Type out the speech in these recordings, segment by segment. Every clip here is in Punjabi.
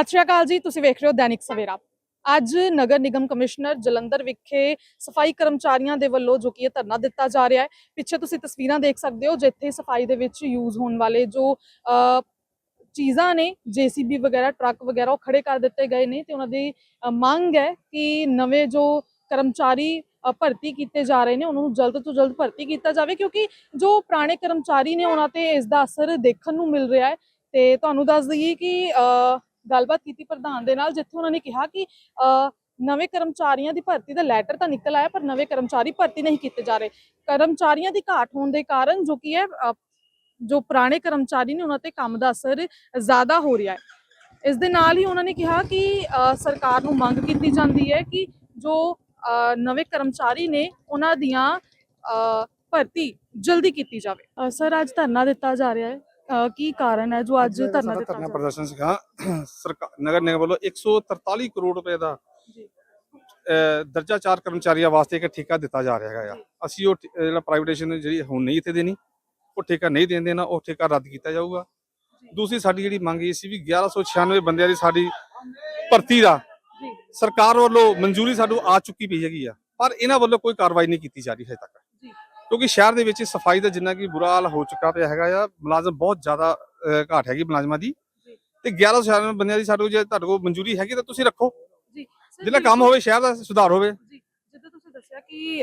ਸਤਿ ਸ਼੍ਰੀ ਅਕਾਲ ਜੀ, ਤੁਸੀਂ ਵੇਖ ਰਹੇ ਹੋ ਦੈਨਿਕ ਸਵੇਰਾ। ਅੱਜ ਨਗਰ ਨਿਗਮ ਕਮਿਸ਼ਨਰ ਜਲੰਧਰ ਵਿਖੇ ਸਫ਼ਾਈ ਕਰਮਚਾਰੀਆਂ ਦੇ ਵੱਲੋਂ ਜੋ ਕਿ ਇਹ ਧਰਨਾ ਦਿੱਤਾ ਜਾ ਰਿਹਾ ਹੈ, ਪਿੱਛੇ ਤੁਸੀਂ ਤਸਵੀਰਾਂ ਦੇਖ ਸਕਦੇ ਹੋ ਜਿੱਥੇ ਸਫ਼ਾਈ ਦੇ ਵਿੱਚ ਯੂਜ਼ ਹੋਣ ਵਾਲੇ ਜੋ ਚੀਜ਼ਾਂ ਨੇ ਜੀਸੀਬੀ ਵਗੈਰਾ, ਟਰੱਕ ਵਗੈਰਾ, ਉਹ ਖੜੇ ਕਰ ਦਿੱਤੇ ਗਏ ਨੇ ਤੇ ਉਹਨਾਂ ਦੀ ਮੰਗ ਹੈ ਕਿ ਨਵੇਂ ਜੋ ਕਰਮਚਾਰੀ ਭਰਤੀ ਕੀਤੇ ਜਾ ਰਹੇ ਨੇ, ਉਹਨਾਂ ਨੂੰ ਜਲਦ ਤੋਂ ਜਲਦ ਭਰਤੀ ਕੀਤਾ ਜਾਵੇ ਕਿਉਂਕਿ ਜੋ ਪੁਰਾਣੇ ਕਰਮਚਾਰੀ ਨੇ ਉਹਨਾਂ ਤੇ ਇਸ ਦਾ ਅਸਰ ਦੇਖਣ ਨੂੰ ਮਿਲ ਰਿਹਾ ਹੈ ਤੇ ਤੁਹਾਨੂੰ ਦੱਸ ਦਈਏ ਕਿ ਗੱਲਬਾਤ ਕੀਤੀ ਪ੍ਰਧਾਨ ਦੇ ਨਾਲ ਜਿੱਥੇ ਉਹਨਾਂ ਨੇ ਕਿਹਾ ਕਿ ਨਵੇਂ ਕਰਮਚਾਰੀਆਂ ਦੀ ਭਰਤੀ ਦਾ ਲੈਟਰ ਤਾਂ ਨਿਕਲ ਆਇਆ ਪਰ ਨਵੇਂ ਕਰਮਚਾਰੀ ਭਰਤੀ ਨਹੀਂ ਕੀਤੇ ਜਾ ਰਹੇ। ਕਰਮਚਾਰੀਆਂ ਦੀ ਘਾਟ ਹੋਣ ਦੇ ਕਾਰਨ ਜੋ ਕੀ ਹੈ ਜੋ ਪੁਰਾਣੇ ਕਰਮਚਾਰੀ ਨੇ ਉਹਨਾਂ ਤੇ ਕੰਮ ਦਾ ਅਸਰ ਜ਼ਿਆਦਾ ਹੋ ਰਿਹਾ ਹੈ। ਇਸ ਦੇ ਨਾਲ ਹੀ ਉਹਨਾਂ ਨੇ ਕਿਹਾ ਕਿ ਸਰਕਾਰ ਨੂੰ ਮੰਗ ਕੀਤੀ ਜਾਂਦੀ ਹੈ ਕਿ ਜੋ ਨਵੇਂ ਕਰਮਚਾਰੀ ਨੇ ਉਹਨਾਂ ਦੀਆਂ ਅ, ਭਰਤੀ ਜਲਦੀ ਕੀਤੀ ਜਾਵੇ। ਸਰ ਅੱਜ ਧਰਨਾ ਦਿੱਤਾ ਜਾ ਰਿਹਾ ਹੈ। ਕੀ ਕਾਰਨ ਹੈ ਜੋ ਅੱਜ ਧਰਨਾ ਸਾਡਾ ਦਿੱਤਾ ਧਰਨਾ ਜਾ ਰਿਹਾ ਪ੍ਰਦਰਸ਼ਨ ਸੀਗਾ ਸਰਕਾਰ ਨਗਰ ਨਿਗਮ ਵੱਲੋਂ 143 ਕਰੋੜ ਰੁਪਏ ਦਾ ਜੀ। ਅਹ, ਦਰਜਾ 4 ਕਰਮਚਾਰੀਆਂ ਵਾਸਤੇ ਇੱਕ ਠੇਕਾ ਦਿੱਤਾ ਜਾ ਰਿਹਾ ਹੈਗਾ ਜੀ। ਅਸੀਂ ਉਹ ਠੇ- ਜਿਹੜਾ ਪ੍ਰਾਈਵੇਟੇਸ਼ਨ ਜਿਹੜੀ ਹੁਣ ਨਹੀਂ ਇੱਥੇ ਦੇਣੀ ਉਹ ਠੇਕਾ ਨਹੀਂ ਦੇਣ ਦੇਣਾ ਉਹ ਠੇਕਾ ਰੱਦ ਕੀਤਾ ਜਾਊਗਾ ਦੂਸਰੀ ਸਾਡੀ ਜਿਹੜੀ ਮੰਗ ਇਹ ਸੀ ਵੀ 1196 ਬੰਦਿਆਂ ਦੀ ਸਾਡੀ ਭਰਤੀ ਦਾ ਜੀ ਸਰਕਾਰ ਵੱਲੋਂ ਮਨਜ਼ੂਰੀ ਸਾਨੂੰ ਆ ਚੁੱਕੀ ਪਈ ਹੈਗੀ ਆ ਪਰ ਇਹਨਾਂ ਵੱਲੋਂ ਕੋਈ ਕਾਰਵਾਈ ਨਹੀਂ ਕੀਤੀ ਜਾ ਰਹੀ ਹਜੇ ਤੱਕ। ਕਿਉਂਕਿ ਸ਼ਹਿਰ ਦੇ ਵਿੱਚ ਸਫ਼ਾਈ ਦਾ ਜਿੰਨਾ ਕਿ ਬੁਰਾ ਹਾਲ ਹੋ ਚੁੱਕਾ ਪਿਆ ਹੈਗਾ ਆ ਮੁਲਾਜ਼ਮ ਬਹੁਤ ਜ਼ਿਆਦਾ ਘਾਟ ਹੈਗੀ ਮੁਲਾਜ਼ਮਾਂ ਦੀ। ਤੇ 1196 ਬੰਦਿਆਂ ਦੀ ਸਾਡੇ ਕੋਲ ਜੇ ਤੁਹਾਡੇ ਕੋਲ ਮਨਜ਼ੂਰੀ ਹੈਗੀ ਤਾਂ ਤੁਸੀਂ ਰੱਖੋ। ਜੀ। ਜਿਹੜਾ ਕੰਮ ਹੋਵੇ ਸ਼ਹਿਰ ਦਾ ਸੁਧਾਰ ਹੋਵੇ। ਜੀ। ਜਿੱਦਾਂ ਤੁਸੀਂ ਦੱਸਿਆ ਕਿ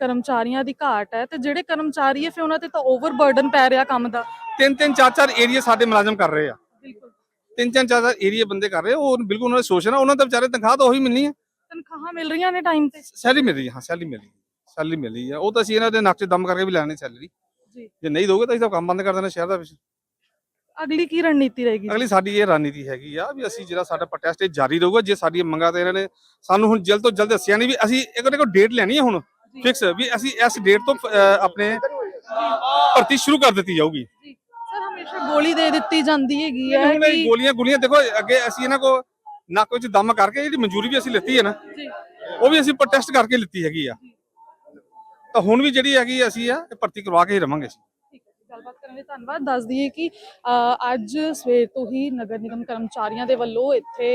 ਕਰਮਚਾਰੀਆਂ ਦੀ ਘਾਟ ਹੈ ਤੇ ਜਿਹੜੇ ਕਰਮਚਾਰੀ ਹੈ ਫਿਰ ਉਹਨਾਂ ਤੇ ਤਾਂ ਓਵਰਬਰਡਨ ਪੈ ਰਿਹਾ ਕੰਮ ਦਾ। ਤਿੰਨ ਤਿੰਨ ਚਾਰ ਚਾਰ ਏਰੀਆ ਸਾਡੇ ਮੁਲਾਜ਼ਮ ਕਰ ਰਹੇ ਆ। ਬਿਲਕੁਲ। ਤਿੰਨ ਤਿੰਨ ਚਾਰ ਚਾਰ ਏਰੀਆ ਬੰਦੇ ਕਰ ਰਹੇ ਉਹ ਬਿਲਕੁਲ ਉਹਨਾਂ ਨਾ ਉਹਨਾਂ ਦਾ ਵਿਚਾਰੇ ਤਨਖਾਹ ਤਾਂ ਉਹੀ ਮਿਲਣੀ ਹੈ ਤਨਖਾਹਾਂ ਮਿਲ ਰਹੀਆਂ ਨੇ ਟਾਈਮ ਤੇ। ਸੈਲਰੀ ਮਿਲ ਰਹੀ ਹੈ ਹਾਂ ਸੈਲਰੀ ਮਿਲ ਰਹੀ ਹੈ ਸੈਲਰੀ ਮਿਲ ਹੈ ਉਹ ਤਾਂ ਅਸੀਂ ਇਹਨਾਂ ਦੇ ਨੱਕ 'ਚ ਦਮ ਕਰਕੇ ਵੀ ਲੈਣੀ ਸੈਲਰੀ। ਜੀ। ਜੇ ਨਹੀਂ ਦੋਗੇ ਤਾਂ ਅਸੀਂ ਤਾਂ ਕੰਮ ਬੰਦ ਕਰ ਦੇਣਾ ਸ਼ਹਿਰ ਦਾ ਵਿੱਚ ਅਗਲੀ ਕੀ ਰਣਨੀਤੀ ਰਹੇਗੀ? ਅਗਲੀ ਸਾਡੀ ਇਹ ਰਣਨੀਤੀ ਹੈਗੀ ਆ ਵੀ ਅਸੀਂ ਜਿਹੜਾ ਸਾਡਾ ਪ੍ਰੋਟੈਸਟ ਇਹ ਜਾਰੀ ਰਹੂਗਾ ਜੇ ਸਾਡੀਆਂ ਮੰਗਾਂ ਤੇ ਇਹਨਾਂ ਨੇ ਸਾਨੂੰ ਹੁਣ ਜਲਦ ਤੋਂ ਜਲਦ ਦੱਸਿਆ ਨਹੀਂ ਵੀ ਅਸੀਂ ਇੱਕ ਦੇਖੋ ਡੇਟ ਲੈਣੀ ਹੈ ਹੁਣ। ਫਿਕਸ ਵੀ ਅਸੀਂ ਇਸ ਡੇਟ ਤੋਂ ਆਪਣੇ ਭਰਤੀ ਸ਼ੁਰੂ ਕਰ ਦਿੱਤੀ ਜਾਊਗੀ। ਜੀ। ਸਰ ਹਮੇਸ਼ਾ ਗੋਲੀ ਦੇ ਦਿੱਤੀ ਜਾਂਦੀ ਹੈਗੀ ਹੈ ਕਿ ਗੋਲੀਆਂ ਗੋਲੀਆਂ ਦੇਖੋ ਅੱਗੇ ਅਸੀਂ ਇਹਨਾਂ ਕੋ ਨੱਕ ਵਿੱਚ ਦਮ ਕਰਕੇ ਜਿਹੜੀ ਮਨਜ਼ੂਰੀ ਵੀ ਅਸੀਂ ਲਿੱਤੀ ਹੈ ਨਾ ਉਹ ਵੀ ਅਸੀਂ ਪ੍ਰੋਟੈਸਟ ਕਰਕੇ ਲਿੱਤੀ ਹੈਗੀ ਆ। ਤਾਂ ਹੁਣ ਵੀ ਜਿਹੜੀ ਹੈਗੀ ਅਸੀਂ ਆ ਇਹ ਭਰਤੀ ਕਰਵਾ ਕੇ ਹੀ ਰਵਾਂਗੇ ਅਸੀਂ। ਗੱਲਬਾਤ ਕਰਨ ਲਈ ਧੰਨਵਾਦ। ਦੱਸ ਦਈਏ ਕਿ ਅੱਜ ਸਵੇਰ ਤੋਂ ਹੀ ਨਗਰ ਨਿਗਮ ਕਰਮਚਾਰੀਆਂ ਦੇ ਵੱਲੋਂ ਇੱਥੇ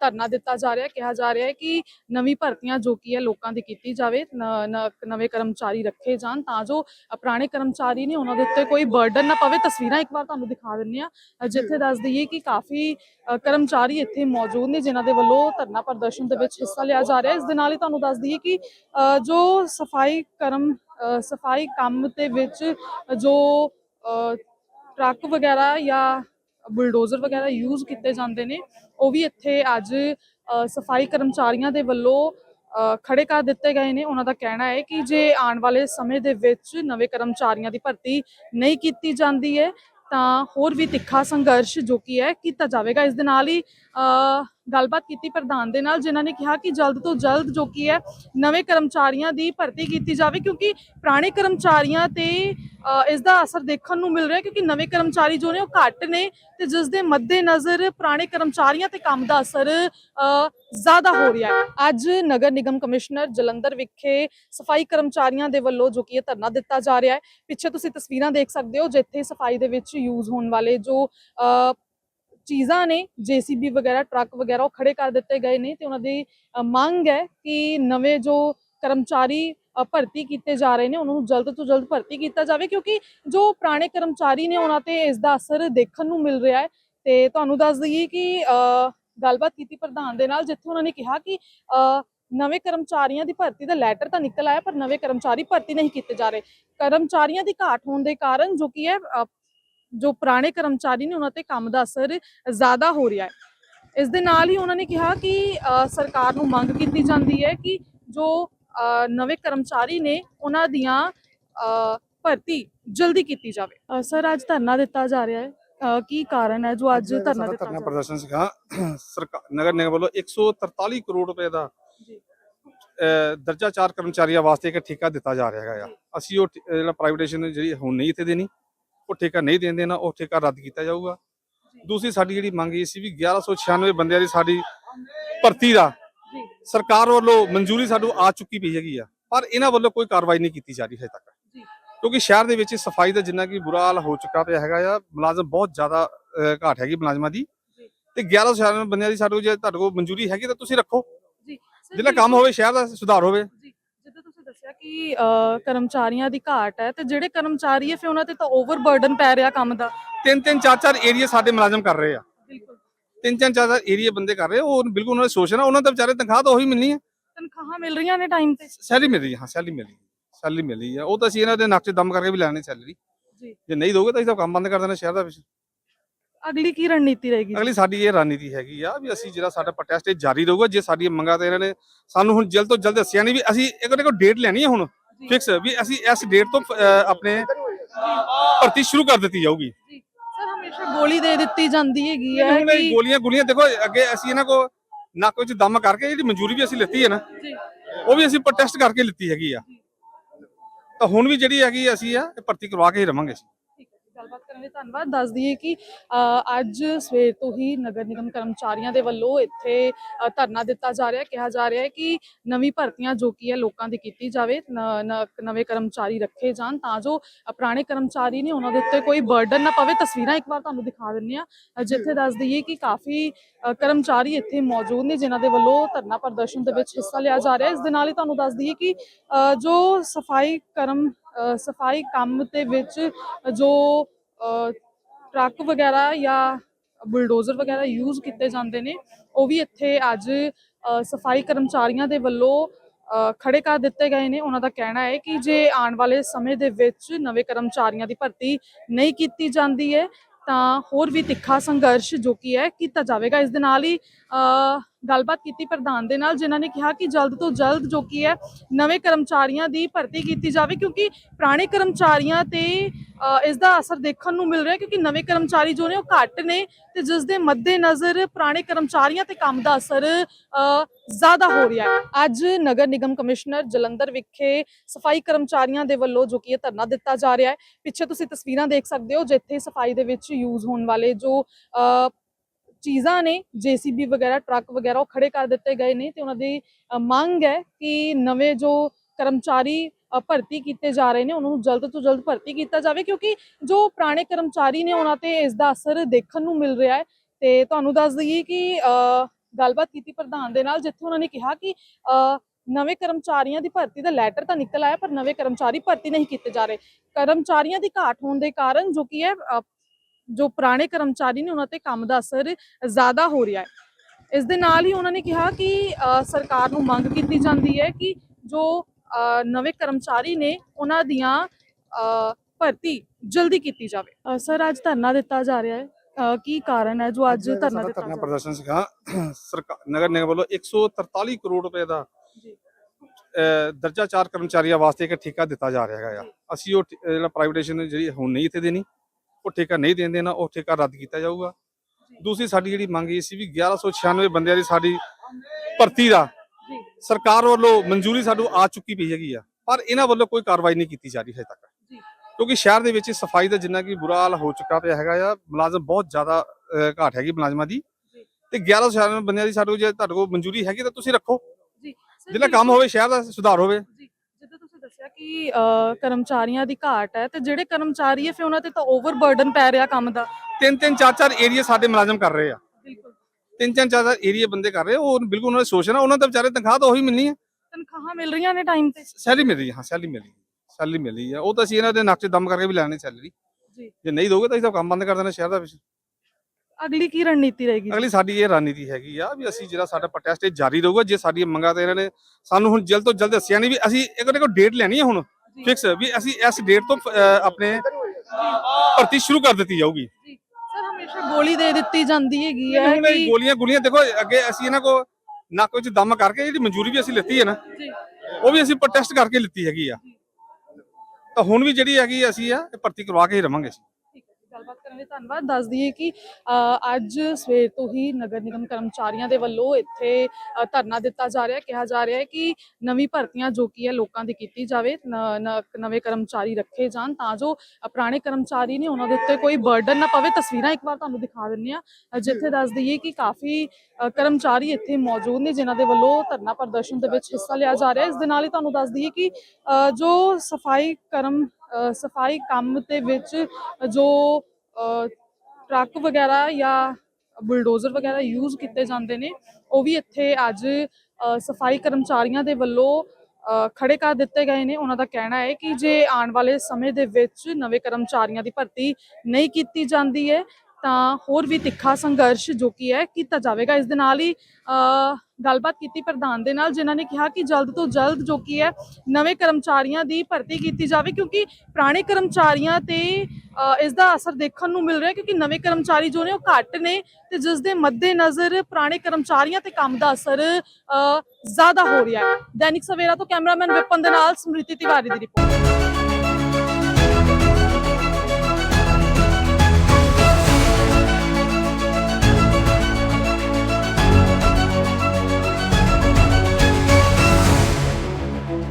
ਧਰਨਾ ਦਿੱਤਾ ਜਾ ਰਿਹਾ ਕਿਹਾ ਜਾ ਰਿਹਾ ਹੈ ਕਿ ਨਵੀਂ ਭਰਤੀਆਂ ਜੋ ਕੀ ਹੈ ਲੋਕਾਂ ਦੀ ਕੀਤੀ ਜਾਵੇ ਨਵੇਂ ਕਰਮਚਾਰੀ ਰੱਖੇ ਜਾਣ ਤਾਂ ਜੋ ਪੁਰਾਣੇ ਕਰਮਚਾਰੀ ਨੇ ਉਹਨਾਂ ਦੇ ਉੱਤੇ ਕੋਈ ਬਰਡਨ ਨਾ ਪਵੇ। ਤਸਵੀਰਾਂ ਇੱਕ ਵਾਰ ਤੁਹਾਨੂੰ ਦਿਖਾ ਦਿੰਨੇ ਆ ਜਿੱਥੇ ਦੱਸ ਦਈਏ ਕਿ ਕਾਫੀ ਕਰਮਚਾਰੀ ਇੱਥੇ ਮੌਜੂਦ ਨੇ ਜਿਨ੍ਹਾਂ ਦੇ ਵੱਲੋਂ ਧਰਨਾ ਪ੍ਰਦਰਸ਼ਨ ਦੇ ਵਿੱਚ ਹਿੱਸਾ ਲਿਆ ਜਾ ਰਿਹਾ ਇਸ ਦੇ ਨਾਲ ਹੀ ਤੁਹਾਨੂੰ ਦੱਸ ਦਈਏ ਕਿ ਅ, ਜੋ ਸਫ਼ਾਈ ਕਰਮ ਸਫ਼ਾਈ ਕੰਮ ਦੇ ਵਿੱਚ ਜੋ ਟਰੱਕ ਵਗੈਰਾ ਜਾਂ ਬੁਲਡੋਜ਼ਰ ਵਗੈਰਾ ਯੂਜ਼ ਕੀਤੇ ਜਾਂਦੇ ਨੇ ਉਹ ਵੀ ਇੱਥੇ ਅੱਜ ਸਫ਼ਾਈ ਕਰਮਚਾਰੀਆਂ ਦੇ ਵੱਲੋਂ ਅ, ਖੜੇ ਕਰ ਦਿੱਤੇ ਗਏ ਨੇ। ਉਹਨਾਂ ਦਾ ਕਹਿਣਾ ਹੈ ਕਿ ਜੇ ਆਉਣ ਵਾਲੇ ਸਮੇਂ ਦੇ ਵਿੱਚ ਨਵੇਂ ਕਰਮਚਾਰੀਆਂ ਦੀ ਭਰਤੀ ਨਹੀਂ ਕੀਤੀ ਜਾਂਦੀ ਹੈ ਤਾਂ ਹੋਰ ਵੀ ਤਿੱਖਾ ਸੰਘਰਸ਼ ਜੋ ਕੀ ਹੈ ਕੀਤਾ ਜਾਵੇਗਾ। ਇਸ ਦੇ ਨਾਲ ਹੀ ਗੱਲਬਾਤ ਕੀਤੀ ਪ੍ਰਧਾਨ ਦੇ ਨਾਲ ਜਿਨ੍ਹਾਂ ਨੇ ਕਿਹਾ ਕਿ ਜਲਦ ਤੋਂ ਜਲਦ ਜੋ ਕੀ ਹੈ ਨਵੇਂ ਕਰਮਚਾਰੀਆਂ ਦੀ ਭਰਤੀ ਕੀਤੀ ਜਾਵੇ ਕਿਉਂਕਿ ਪੁਰਾਣੇ ਕਰਮਚਾਰੀਆਂ ਤੇ ਅ, ਇਸ ਦਾ ਅਸਰ ਦੇਖਣ ਨੂੰ ਮਿਲ ਰਿਹਾ ਕਿਉਂਕਿ ਨਵੇਂ ਕਰਮਚਾਰੀ ਜੋ ਨੇ ਉਹ ਘੱਟ ਨੇ ਤੇ ਜਿਸ ਦੇ ਮੱਦੇ ਨਜ਼ਰ ਪੁਰਾਣੇ ਕਰਮਚਾਰੀਆਂ ਤੇ ਕੰਮ ਦਾ ਅਸਰ ਜ਼ਿਆਦਾ ਹੋ ਰਿਹਾ ਹੈ। ਅੱਜ ਨਗਰ ਨਿਗਮ ਕਮਿਸ਼ਨਰ ਜਲੰਧਰ ਵਿਖੇ ਸਫ਼ਾਈ ਕਰਮਚਾਰੀਆਂ ਦੇ ਵੱਲੋਂ ਜੋ ਕਿ ਇਹ ਧਰਨਾ ਦਿੱਤਾ ਜਾ ਰਿਹਾ ਹੈ ਪਿੱਛੇ ਤੁਸੀਂ ਤਸਵੀਰਾਂ ਦੇਖ ਸਕਦੇ ਹੋ ਜਿੱਥੇ ਸਫ਼ਾਈ ਦੇ ਵਿੱਚ ਯੂਜ਼ ਹੋਣ ਵਾਲੇ ਜੋ ਚੀਜ਼ਾਂ ਨੇ ਜੀਸੀਬੀ ਵਗੈਰਾ ਟਰੱਕ ਵਗੈਰਾ ਉਹ ਖੜੇ ਕਰ ਦਿੱਤੇ ਗਏ ਨੇ ਤੇ ਉਹਨਾਂ ਦੀ ਮੰਗ ਹੈ ਕਿ ਨਵੇਂ ਜੋ ਕਰਮਚਾਰੀ ਭਰਤੀ ਕੀਤੇ ਜਾ ਰਹੇ ਨੇ ਉਹਨਾਂ ਨੂੰ ਜਲਦ ਤੋਂ ਜਲਦ ਭਰਤੀ ਕੀਤਾ ਜਾਵੇ ਕਿਉਂਕਿ ਜੋ ਪੁਰਾਣੇ ਕਰਮਚਾਰੀ ਨੇ ਉਹਨਾਂ ਤੇ ਇਸ ਦਾ ਅਸਰ ਦੇਖਣ ਨੂੰ ਮਿਲ ਰਿਹਾ ਹੈ ਤੇ ਤੁਹਾਨੂੰ ਦੱਸ ਦਈਏ ਕਿ ਅ, ਗੱਲਬਾਤ ਕੀਤੀ ਪ੍ਰਧਾਨ ਦੇ ਨਾਲ ਜਿੱਥੇ ਉਹਨਾਂ ਨੇ ਕਿਹਾ ਕਿ ਅ, ਨਵੇਂ ਕਰਮਚਾਰੀਆਂ ਦੀ ਭਰਤੀ ਦਾ ਲੈਟਰ ਤਾਂ ਨਿਕਲ ਆਇਆ ਪਰ ਨਵੇਂ ਕਰਮਚਾਰੀ ਭਰਤੀ ਨਹੀਂ ਕੀਤੇ ਜਾ ਰਹੇ। ਕਰਮਚਾਰੀਆਂ ਦੀ ਘਾਟ ਹੋਣ ਦੇ ਕਾਰਨ ਜੋ ਕਿ ਹੈ ਜੋ ਪੁਰਾਣੇ ਕਰਮਚਾਰੀ ਨੇ ਉਹਨਾਂ ਤੇ ਕੰਮ ਦਾ ਅਸਰ ਜ਼ਿਆਦਾ ਹੋ ਰਿਹਾ ਹੈ। ਇਸ ਦੇ ਨਾਲ ਹੀ ਉਹਨਾਂ ਨੇ ਕਿਹਾ ਕਿ ਸਰਕਾਰ ਨੂੰ ਮੰਗ ਕੀਤੀ ਜਾਂਦੀ ਹੈ ਕਿ ਜੋ ਨਵੇਂ ਕਰਮਚਾਰੀ ਨੇ ਉਹਨਾਂ ਦੀਆਂ ਭਰਤੀ ਜਲਦੀ ਕੀਤੀ ਜਾਵੇ। ਸਰ ਅੱਜ ਧਰਨਾ ਦਿੱਤਾ ਜਾ ਰਿਹਾ ਹੈ। ਕੀ ਕਾਰਨ ਹੈ ਜੋ ਅੱਜ ਧਰਨਾ ਦਿੱਤਾ ਜਾ ਧਰਨਾ ਰਿਹਾ ਪ੍ਰਦਰਸ਼ਨ ਸੀਗਾ। ਸਰਕਾਰ ਨਗਰ ਨਿਗਮ ਵੱਲੋਂ 143 ਕਰੋੜ ਰੁਪਏ ਦਾ ਦਰਜਾ 4 ਕਰਮਚਾਰੀਆਂ ਵਾਸਤੇ ਇੱਕ ਠੇਕਾ ਦਿੱਤਾ ਜਾ ਰਿਹਾ ਹੈਗਾ। ਅਸੀਂ ਉਹ ਜਿਹੜਾ ਪ੍ਰਾਈਵੇਟੇਸ਼ਨ ਜਿਹੜੀ ਹੁਣ ਨਹੀਂ ਇੱਥੇ ਦੇਣੀ। ਉਹ ਠੇਕਾ ਨਹੀਂ ਦੇਣ ਦੇਣਾ ਉਹ ਠੇਕਾ ਰੱਦ ਕੀਤਾ ਜਾਊਗਾ। ਦੂਸਰੀ ਸਾਡੀ ਜਿਹੜੀ ਮੰਗ ਇਹ ਸੀ ਵੀ 1196 ਬੰਦਿਆਂ ਦੀ ਸਾਡੀ ਭਰਤੀ ਦਾ ਸਰਕਾਰ ਵੱਲੋਂ ਮਨਜ਼ੂਰੀ ਸਾਨੂੰ ਆ ਚੁੱਕੀ ਪਈ ਹੈਗੀ ਆ ਪਰ ਇਹਨਾਂ ਵੱਲੋਂ ਕੋਈ ਕਾਰਵਾਈ ਨਹੀਂ ਕੀਤੀ ਜਾ ਰਹੀ ਹਜੇ ਤੱਕ। ਕਿਉਂਕਿ ਸ਼ਹਿਰ ਦੇ ਵਿੱਚ ਸਫ਼ਾਈ ਦਾ ਜਿੰਨਾ ਕਿ ਬੁਰਾ ਹਾਲ ਹੋ ਚੁੱਕਾ ਪਿਆ ਹੈਗਾ ਆ ਮੁਲਾਜ਼ਮ ਬਹੁਤ ਜ਼ਿਆਦਾ ਘਾਟ ਹੈਗੀ ਮੁਲਾਜ਼ਮਾਂ ਦੀ। ਤੇ 1196 ਬੰਦਿਆਂ ਦੀ ਸਾਡੇ ਕੋਲ ਜੇ ਤੁਹਾਡੇ ਕੋਲ ਮਨਜ਼ੂਰੀ ਹੈਗੀ ਤਾਂ ਤੁਸੀਂ ਰੱਖੋ। ਜੀ। ਸਰ, ਜਿਹੜਾ ਕੰਮ ਹੋਵੇ ਸ਼ਹਿਰ ਦਾ ਸੁਧਾਰ ਹੋਵੇ। ਕਿ ਕਰਮਚਾਰੀਆਂ ਦੀ ਘਾਟ ਹੈ ਤੇ ਜਿਹੜੇ ਕਰਮਚਾਰੀ ਹੈ ਫਿਰ ਉਹਨਾਂ ਤੇ ਤਾਂ ਓਵਰਬਰਡਨ ਪੈ ਰਿਹਾ ਕੰਮ ਦਾ। ਤਿੰਨ ਤਿੰਨ ਚਾਰ ਚਾਰ ਏਰੀਆ ਸਾਡੇ ਮੁਲਾਜ਼ਮ ਕਰ ਰਹੇ ਆ। ਬਿਲਕੁਲ। ਤਿੰਨ ਤਿੰਨ ਚਾਰ ਚਾਰ ਏਰੀਆ ਬੰਦੇ ਕਰ ਰਹੇ ਆ, ਉਹ ਬਿਲਕੁਲ ਉਹਨਾਂ ਨੇ ਸੋਚਣਾ ਉਹਨਾਂ ਦਾ ਵਿਚਾਰੇ ਤਨਖਾਹ ਤਾਂ ਉਹੀ ਮਿਲਣੀ ਹੈ। ਤਨਖਾਹਾਂ ਮਿਲ ਰਹੀਆਂ ਨੇ ਟਾਈਮ ਤੇ? ਸੈਲਰੀ ਮਿਲ ਰਹੀ ਹੈ ਹਾਂ ਸੈਲਰੀ ਮਿਲ ਰਹੀ ਹੈ ਸੈਲਰੀ ਮਿਲ ਰਹੀ ਹੈ। ਉਹ ਤਾਂ ਅਸੀਂ ਇਹਨਾਂ ਦੇ ਨੱਕ 'ਚ ਦਮ ਕਰਕੇ ਵੀ ਲੈਣੇ ਸੈਲਰੀ ਜੀ। ਜੇ ਨਹੀਂ ਦੋਗੇ ਤਾਂ ਅਸੀਂ ਤਾਂ ਕੰਮ ਬੰਦ ਕਰ ਦੇਣਾ ਸ਼ਹਿਰ ਦਾ ਵਿੱਚ। ਅਗਲੀ ਕੀ ਰਣਨੀਤੀ ਰਹੇਗੀ ਅਗਲੀ ਸਾਡੀ ਇਹ ਰਣਨੀਤੀ ਹੈਗੀ ਆ ਵੀ ਅਸੀਂ ਜਿਹੜਾ ਸਾਡਾ ਪ੍ਰੋਟੈਸਟ ਇਹ ਜਾਰੀ ਰਹੂਗਾ ਜੇ ਸਾਡੀਆਂ ਮੰਗਾਂ ਤੇ ਇਹਨਾਂ ਨੇ ਸਾਨੂੰ ਹੁਣ ਜਲਦ ਤੋਂ ਜਲਦ ਦੱਸਿਆ ਨਹੀਂ ਵੀ ਅਸੀਂ ਇੱਕ ਉਹਦੇ ਕੋਲ ਡੇਟ ਲੈਣੀ ਹੈ ਹੁਣ ਫਿਕਸ ਵੀ ਅਸੀਂ ਇਸ ਡੇਟ ਤੋਂ ਆਪਣੇ ਭਰਤੀ ਸ਼ੁਰੂ ਕਰ ਦਿੱਤੀ ਜਾਊਗੀ। ਸਰ ਹਮੇਸ਼ਾ ਗੋਲੀ ਦੇ ਦਿੱਤੀ ਜਾਂਦੀ ਹੈਗੀ ਹੈ ਕਿ ਗੋਲੀਆਂ ਗੋਲੀਆਂ ਦੇਖੋ ਅੱਗੇ ਅਸੀਂ ਇਹਨਾਂ ਕੋ ਨੱਕ ਵਿੱਚ ਦਮ ਕਰਕੇ ਜਿਹੜੀ ਮਨਜ਼ੂਰੀ ਵੀ ਅਸੀਂ ਲਿੱਤੀ ਹੈ ਨਾ ਉਹ ਵੀ ਅਸੀਂ ਪ੍ਰੋਟੈਸਟ ਕਰਕੇ ਲਿੱਤੀ ਹੈਗੀ ਆ। ਤਾਂ ਹੁਣ ਵੀ ਜਿਹੜੀ ਹੈਗੀ ਅਸੀਂ ਆ ਭਰਤੀ ਕਰਵਾ ਕੇ ਹੀ ਰਵਾਂਗੇ ਅਸੀਂ। ਗੱਲਬਾਤ ਕਰਨ ਲਈ ਧੰਨਵਾਦ। ਦੱਸ ਦਈਏ ਕਿ ਅੱਜ ਸਵੇਰ ਤੋਂ ਹੀ ਨਗਰ ਨਿਗਮ ਕਰਮਚਾਰੀਆਂ ਦੇ ਵੱਲੋਂ ਇੱਥੇ ਧਰਨਾ ਦਿੱਤਾ ਜਾ ਰਿਹਾ। ਹੈ ਕਿਹਾ ਜਾ ਰਿਹਾ ਹੈ ਕਿ ਨਵੀਂ ਭਰਤੀਆਂ ਜੋ ਕੀ ਹੈ ਲੋਕਾਂ ਦੀ ਕੀਤੀ ਜਾਵੇ ਨਵੇਂ ਕਰਮਚਾਰੀ ਰੱਖੇ ਜਾਣ ਤਾਂ ਜੋ ਪੁਰਾਣੇ ਕਰਮਚਾਰੀ ਨੇ ਉਹਨਾਂ ਦੇ ਉੱਤੇ ਕੋਈ ਬਰਡਨ ਨਾ ਪਵੇ। ਤਸਵੀਰਾਂ ਇੱਕ ਵਾਰ ਤੁਹਾਨੂੰ ਦਿਖਾ ਦਿੰਨੇ ਆ ਜਿੱਥੇ ਦੱਸ ਦਈਏ ਕਿ ਕਾਫੀ ਕਰਮਚਾਰੀ ਇੱਥੇ ਮੌਜੂਦ ਨੇ ਜਿਨ੍ਹਾਂ ਦੇ ਵੱਲੋਂ ਧਰਨਾ ਪ੍ਰਦਰਸ਼ਨ ਦੇ ਵਿੱਚ ਹਿੱਸਾ ਲਿਆ ਜਾ ਰਿਹਾ ਹੈ। ਇਸ ਦੇ ਨਾਲ ਹੀ ਤੁਹਾਨੂੰ ਦੱਸ ਦਈਏ ਕਿ ਅ, ਜੋ ਸਫ਼ਾਈ ਕਰਮ ਸਫ਼ਾਈ ਕੰਮ ਦੇ ਵਿੱਚ ਜੋ ਟਰੱਕ ਵਗੈਰਾ ਜਾਂ ਬੁਲਡੋਜ਼ਰ ਵਗੈਰਾ ਯੂਜ਼ ਕੀਤੇ ਜਾਂਦੇ ਨੇ ਉਹ ਵੀ ਇੱਥੇ ਅੱਜ ਸਫ਼ਾਈ ਕਰਮਚਾਰੀਆਂ ਦੇ ਵੱਲੋਂ ਅ, ਖੜੇ ਕਰ ਦਿੱਤੇ ਗਏ ਨੇ। ਉਹਨਾਂ ਦਾ ਕਹਿਣਾ ਹੈ ਕਿ ਜੇ ਆਉਣ ਵਾਲੇ ਸਮੇਂ ਦੇ ਵਿੱਚ ਨਵੇਂ ਕਰਮਚਾਰੀਆਂ ਦੀ ਭਰਤੀ ਨਹੀਂ ਕੀਤੀ ਜਾਂਦੀ ਹੈ ਤਾਂ ਹੋਰ ਵੀ ਤਿੱਖਾ ਸੰਘਰਸ਼ ਜੋ ਕੀ ਹੈ ਕੀਤਾ ਜਾਵੇਗਾ। ਇਸ ਦੇ ਨਾਲ ਹੀ ਗੱਲਬਾਤ ਕੀਤੀ ਪ੍ਰਧਾਨ ਦੇ ਨਾਲ ਜਿਨ੍ਹਾਂ ਨੇ ਕਿਹਾ ਕਿ ਜਲਦ ਤੋਂ ਜਲਦ ਜੋ ਕੀ ਹੈ ਨਵੇਂ ਕਰਮਚਾਰੀਆਂ ਦੀ ਭਰਤੀ ਕੀਤੀ ਜਾਵੇ ਕਿਉਂਕਿ ਪੁਰਾਣੇ ਕਰਮਚਾਰੀਆਂ ਤੇ ਅ, ਇਸ ਦਾ ਅਸਰ ਦੇਖਣ ਨੂੰ ਮਿਲ ਰਿਹਾ ਕਿਉਂਕਿ ਨਵੇਂ ਕਰਮਚਾਰੀ ਜੋ ਨੇ ਉਹ ਘੱਟ ਨੇ ਤੇ ਜਿਸ ਦੇ ਮੱਦੇ ਨਜ਼ਰ ਪੁਰਾਣੇ ਕਰਮਚਾਰੀਆਂ ਤੇ ਕੰਮ ਦਾ ਅਸਰ ਅ, ਜ਼ਿਆਦਾ ਹੋ ਰਿਹਾ ਹੈ। ਅੱਜ ਨਗਰ ਨਿਗਮ ਕਮਿਸ਼ਨਰ ਜਲੰਧਰ ਵਿਖੇ ਸਫ਼ਾਈ ਕਰਮਚਾਰੀਆਂ ਦੇ ਵੱਲੋਂ ਜੋ ਕਿ ਇਹ ਧਰਨਾ ਦਿੱਤਾ ਜਾ ਰਿਹਾ ਹੈ ਪਿੱਛੇ ਤੁਸੀਂ ਤਸਵੀਰਾਂ ਦੇਖ ਸਕਦੇ ਹੋ ਜਿੱਥੇ ਸਫ਼ਾਈ ਦੇ ਵਿੱਚ ਯੂਜ਼ ਹੋਣ ਵਾਲੇ ਜੋ ਅ, ਚੀਜ਼ਾਂ ਨੇ ਜੀਸੀਬੀ ਵਗੈਰਾ ਟਰੱਕ ਵਗੈਰਾ ਉਹ ਖੜੇ ਕਰ ਦਿੱਤੇ ਗਏ ਨੇ ਤੇ ਉਹਨਾਂ ਦੀ ਮੰਗ ਹੈ ਕਿ ਨਵੇਂ ਜੋ ਕਰਮਚਾਰੀ ਭਰਤੀ ਕੀਤੇ ਜਾ ਰਹੇ ਨੇ ਉਹਨਾਂ ਨੂੰ ਜਲਦ ਤੋਂ ਜਲਦ ਭਰਤੀ ਕੀਤਾ ਜਾਵੇ ਕਿਉਂਕਿ ਜੋ ਪੁਰਾਣੇ ਕਰਮਚਾਰੀ ਨੇ ਉਹਨਾਂ ਤੇ ਇਸ ਦਾ ਅਸਰ ਦੇਖਣ ਨੂੰ ਮਿਲ ਰਿਹਾ ਹੈ ਤੇ ਤੁਹਾਨੂੰ ਦੱਸ ਦਈਏ ਕਿ ਅ, ਗੱਲਬਾਤ ਕੀਤੀ ਪ੍ਰਧਾਨ ਦੇ ਨਾਲ ਜਿੱਥੇ ਉਹਨਾਂ ਨੇ ਕਿਹਾ ਕਿ ਅ, ਨਵੇਂ ਕਰਮਚਾਰੀਆਂ ਦੀ ਭਰਤੀ ਦਾ ਲੈਟਰ ਤਾਂ ਨਿਕਲ ਆਇਆ ਪਰ ਨਵੇਂ ਕਰਮਚਾਰੀ ਭਰਤੀ ਨਹੀਂ ਕੀਤੇ ਜਾ ਰਹੇ। ਕਰਮਚਾਰੀਆਂ ਦੀ ਘਾਟ ਹੋਣ ਦੇ ਕਾਰਨ ਜੋ ਕਿ ਹੈ ਜੋ ਪੁਰਾਣੇ ਕਰਮਚਾਰੀ ਨੇ ਉਹਨਾਂ ਤੇ ਕੰਮ ਦਾ ਅਸਰ ਜ਼ਿਆਦਾ ਹੋ ਰਿਹਾ ਹੈ। ਇਸ ਦੇ ਨਾਲ ਹੀ ਉਹਨਾਂ ਨੇ ਕਿਹਾ ਕਿ ਸਰਕਾਰ ਨੂੰ ਮੰਗ ਕੀਤੀ ਜਾਂਦੀ ਹੈ ਕਿ ਜੋ ਨਵੇਂ ਕਰਮਚਾਰੀ ਨੇ ਉਹਨਾਂ ਦੀਆਂ ਭਰਤੀ ਜਲਦੀ ਕੀਤੀ ਜਾਵੇ। ਸਰ ਅੱਜ ਧਰਨਾ ਦਿੱਤਾ ਜਾ ਰਿਹਾ ਹੈ। ਕੀ ਕਾਰਨ ਹੈ ਜੋ ਅੱਜ ਧਰਨਾ ਦਿੱਤਾ ਧਰਨਾ ਜਾ ਰਿਹਾ ਪ੍ਰਦਰਸ਼ਨ ਸੀਗਾ। ਸਰਕਾਰ ਨਗਰ ਨਿਗਮ ਵੱਲੋਂ 143 ਕਰੋੜ ਰੁਪਏ ਦਾ ਦਰਜਾ 4 ਕਰਮਚਾਰੀਆਂ ਵਾਸਤੇ ਇੱਕ ਠੇਕਾ ਦਿੱਤਾ ਜਾ ਰਿਹਾ ਹੈਗਾ। ਅਸੀਂ ਉਹ ਜਿਹੜਾ ਪ੍ਰਾਈਵੇਟੇਸ਼ਨ ਜਿਹੜੀ ਹੁਣ ਨਹੀਂ ਇੱਥੇ ਦੇਣੀ। ਉਹ ਠੇਕਾ ਨਹੀਂ ਦੇਣ ਦੇਣਾ ਉਹ ਠੇਕਾ ਰੱਦ ਕੀਤਾ ਜਾਊਗਾ। ਦੂਸਰੀ ਸਾਡੀ ਜਿਹੜੀ ਮੰਗ ਇਹ ਸੀ ਵੀ 1196 ਬੰਦਿਆਂ ਦੀ ਸਾਡੀ ਭਰਤੀ ਦਾ ਸਰਕਾਰ ਵੱਲੋਂ ਮਨਜ਼ੂਰੀ ਸਾਨੂੰ ਆ ਚੁੱਕੀ ਪਈ ਹੈਗੀ ਆ ਪਰ ਇਹਨਾਂ ਵੱਲੋਂ ਕੋਈ ਕਾਰਵਾਈ ਨਹੀਂ ਕੀਤੀ ਜਾ ਰਹੀ ਹਜੇ ਤੱਕ। ਕਿਉਂਕਿ ਸ਼ਹਿਰ ਦੇ ਵਿੱਚ ਸਫ਼ਾਈ ਦਾ ਜਿੰਨਾ ਕਿ ਬੁਰਾ ਹਾਲ ਹੋ ਚੁੱਕਾ ਪਿਆ ਹੈਗਾ ਆ ਮੁਲਾਜ਼ਮ ਬਹੁਤ ਜ਼ਿਆਦਾ ਘਾਟ ਹੈਗੀ ਮੁਲਾਜ਼ਮਾਂ ਦੀ। ਤੇ 1196 ਬੰਦਿਆਂ ਦੀ ਸਾਡੇ ਕੋਲ ਜੇ ਤੁਹਾਡੇ ਕੋਲ ਮਨਜ਼ੂਰੀ ਹੈਗੀ ਤਾਂ ਤੁਸੀਂ ਰੱਖੋ। ਜੀ। ਜਿਹੜਾ ਕੰਮ ਹੋਵੇ ਸ਼ਹਿਰ ਦਾ ਸੁਧਾਰ ਹੋਵੇ। ਦੱਸਿਆ ਕਿ ਕਰਮਚਾਰੀਆਂ ਦੀ ਘਾਟ ਹੈ ਤੇ ਜਿਹੜੇ ਕਰਮਚਾਰੀ ਹੈ ਫਿਰ ਉਹਨਾਂ ਤੇ ਤਾਂ ਓਵਰਬਰਡਨ ਪੈ ਰਿਹਾ ਕੰਮ ਦਾ। ਤਿੰਨ ਤਿੰਨ ਚਾਰ ਚਾਰ ਏਰੀਆ ਸਾਡੇ ਮੁਲਾਜ਼ਮ ਕਰ ਰਹੇ ਆ। ਬਿਲਕੁਲ। ਤਿੰਨ ਤਿੰਨ ਚਾਰ ਚਾਰ ਏਰੀਆ ਬੰਦੇ ਕਰ ਰਹੇ ਆ, ਉਹ ਬਿਲਕੁਲ ਉਹਨਾਂ ਨੇ ਸੋਚਣਾ ਉਹਨਾਂ ਦਾ ਵਿਚਾਰੇ ਤਨਖਾਹ ਤਾਂ ਉਹੀ ਮਿਲਣੀ ਹੈ ਤਨਖਾਹਾਂ ਮਿਲ ਰਹੀਆਂ ਨੇ ਟਾਈਮ ਤੇ। ਸੈਲਰੀ ਮਿਲ ਰਹੀ ਹੈ ਸੈਲਰੀ ਮਿਲ ਰਹੀ ਹੈ ਸੈਲਰੀ ਮਿਲ ਰਹੀ ਹੈ ਉਹ ਤਾਂ ਅਸੀਂ ਇਹਨਾਂ ਦੇ ਨੱਕ 'ਚ ਦਮ ਕਰਕੇ ਵੀ ਲੈਣੇ ਸੈਲਰੀ ਜੀ। ਜੇ ਨਹੀਂ ਦੋਗੇ ਤਾਂ ਅਸੀਂ ਤਾਂ ਕੰਮ ਬੰਦ ਕਰ ਦੇਣਾ ਸ਼ਹਿਰ ਦਾ ਵਿੱਚ। ਅਗਲੀ ਕੀ ਰਣਨੀਤੀ ਰਹੇਗੀ? ਅਗਲੀ ਸਾਡੀ ਇਹ ਰਣਨੀਤੀ ਹੈਗੀ ਆ ਵੀ ਅਸੀਂ ਜਿਹੜਾ ਸਾਡਾ ਪ੍ਰੋਟੈਸਟ ਇਹ ਜਾਰੀ ਰਹੂਗਾ ਜੇ ਸਾਡੀਆਂ ਮੰਗਾਂ ਤੇ ਇਹਨਾਂ ਨੇ ਸਾਨੂੰ ਹੁਣ ਜਲਦ ਤੋਂ ਜਲਦ ਦੱਸਿਆ ਨਹੀਂ ਵੀ ਅਸੀਂ ਇੱਕ ਉਹਦੇ ਕੋਲ ਡੇਟ ਲੈਣੀ ਹੈ ਹੁਣ। ਫਿਕਸ ਵੀ ਅਸੀਂ ਇਸ ਡੇਟ ਤੋਂ ਆਪਣੇ ਭਰਤੀ ਸ਼ੁਰੂ ਕਰ ਦਿੱਤੀ ਜਾਊਗੀ। ਸਰ ਹਮੇਸ਼ਾ ਗੋਲੀ ਦੇ ਦਿੱਤੀ ਜਾਂਦੀ ਹੈਗੀ ਹੈ ਹੁਣ ਇਹ ਕਿ ਗੋਲੀਆਂ ਗੋਲੀਆਂ ਦੇਖੋ ਅੱਗੇ ਅਸੀਂ ਇਹਨਾਂ ਕੋ ਨੱਕ ਵਿੱਚ ਦਮ ਕਰਕੇ ਜਿਹੜੀ ਮਨਜ਼ੂਰੀ ਵੀ ਅਸੀਂ ਲਿੱਤੀ ਹੈ ਨਾ ਉਹ ਵੀ ਅਸੀਂ ਪ੍ਰੋਟੈਸਟ ਕਰਕੇ ਲਿੱਤੀ ਹੈਗੀ ਆ। ਤਾਂ ਹੁਣ ਵੀ ਜਿਹੜੀ ਹੈਗੀ ਅਸੀਂ ਆ ਭਰਤੀ ਕਰਵਾ ਕੇ ਹੀ ਰਵਾਂਗੇ ਗੱਲਬਾਤ ਕਰਨ ਲਈ ਧੰਨਵਾਦ। ਦੱਸ ਦਈਏ ਕਿ ਅੱਜ ਸਵੇਰ ਤੋਂ ਹੀ ਨਗਰ ਨਿਗਮ ਕਰਮਚਾਰੀਆਂ ਦੇ ਵੱਲੋਂ ਇੱਥੇ ਧਰਨਾ ਦਿੱਤਾ ਜਾ ਰਿਹਾ ਕਿਹਾ ਜਾ ਰਿਹਾ ਹੈ ਕਿ ਨਵੀਂ ਭਰਤੀਆਂ ਜੋ ਕੀ ਹੈ ਲੋਕਾਂ ਦੀ ਕੀਤੀ ਜਾਵੇ ਨਵੇਂ ਕਰਮਚਾਰੀ ਰੱਖੇ ਜਾਣ ਤਾਂ ਜੋ ਪੁਰਾਣੇ ਕਰਮਚਾਰੀ ਨੇ ਉਹਨਾਂ ਦੇ ਉੱਤੇ ਕੋਈ ਬਰਡਨ ਨਾ ਪਵੇ। ਤਸਵੀਰਾਂ ਇੱਕ ਵਾਰ ਤੁਹਾਨੂੰ ਦਿਖਾ ਦਿੰਨੇ ਆ ਜਿੱਥੇ ਦੱਸ ਦਈਏ ਕਿ ਕਾਫੀ ਕਰਮਚਾਰੀ ਇੱਥੇ ਮੌਜੂਦ ਨੇ ਜਿਨ੍ਹਾਂ ਦੇ ਵੱਲੋਂ ਧਰਨਾ ਪ੍ਰਦਰਸ਼ਨ ਦੇ ਵਿੱਚ ਹਿੱਸਾ ਲਿਆ ਜਾ ਰਿਹਾ ਹੈ। ਇਸ ਦੇ ਨਾਲ ਹੀ ਤੁਹਾਨੂੰ ਦੱਸ ਦਈਏ ਕਿ ਅ, ਜੋ ਸਫ਼ਾਈ ਕਰਮ ਸਫ਼ਾਈ ਕੰਮ ਦੇ ਵਿੱਚ ਜੋ ਟਰੱਕ ਵਗੈਰਾ ਜਾਂ ਬੁਲਡੋਜ਼ਰ ਵਗੈਰਾ ਯੂਜ਼ ਕੀਤੇ ਜਾਂਦੇ ਨੇ, ਉਹ ਵੀ ਇੱਥੇ ਅੱਜ ਸਫ਼ਾਈ ਕਰਮਚਾਰੀਆਂ ਦੇ ਵੱਲੋਂ ਖੜੇ ਕਰ ਦਿੱਤੇ ਗਏ ਨੇ। ਉਹਨਾਂ ਦਾ ਕਹਿਣਾ ਹੈ ਕਿ ਜੇ ਆਉਣ ਵਾਲੇ ਸਮੇਂ ਦੇ ਵਿੱਚ ਨਵੇਂ ਕਰਮਚਾਰੀਆਂ ਦੀ ਭਰਤੀ ਨਹੀਂ ਕੀਤੀ ਜਾਂਦੀ ਹੈ ਤਾਂ ਹੋਰ ਵੀ ਤਿੱਖਾ ਸੰਘਰਸ਼ ਜੋ ਕੀ ਹੈ ਕੀਤਾ ਜਾਵੇਗਾ। ਇਸ ਦੇ ਨਾਲ ਹੀ ਗੱਲਬਾਤ ਕੀਤੀ ਪ੍ਰਧਾਨ ਦੇ ਨਾਲ, ਜਿਨ੍ਹਾਂ ਨੇ ਕਿਹਾ ਕਿ ਜਲਦ ਤੋਂ ਜਲਦ ਜੋ ਕੀ ਹੈ, ਨਵੇਂ ਕਰਮਚਾਰੀਆਂ ਦੀ ਭਰਤੀ ਕੀਤੀ ਜਾਵੇ, ਕਿਉਂਕਿ ਪੁਰਾਣੇ ਕਰਮਚਾਰੀਆਂ ਤੇ ਇਸ ਦਾ ਅਸਰ ਦੇਖਣ ਨੂੰ ਮਿਲ ਰਿਹਾ ਕਿਉਂਕਿ ਨਵੇਂ ਕਰਮਚਾਰੀ ਜੋ ਨੇ ਉਹ ਘੱਟ ਨੇ ਤੇ ਜਿਸ ਦੇ ਮੱਦੇ ਨਜ਼ਰ ਪੁਰਾਣੇ ਕਰਮਚਾਰੀਆਂ ਤੇ ਕੰਮ ਦਾ ਅਸਰ ਜ਼ਿਆਦਾ ਹੋ ਰਿਹਾ ਹੈ। ਦੈਨਿਕ ਸਵੇਰਾ ਤੋਂ ਕੈਮਰਾਮੈਨ ਵਿਪਨ ਦੇ ਨਾਲ ਸਮ੍ਰਿਤੀ ਤਿਵਾਰੀ ਦੀ ਰਿਪੋਰਟ।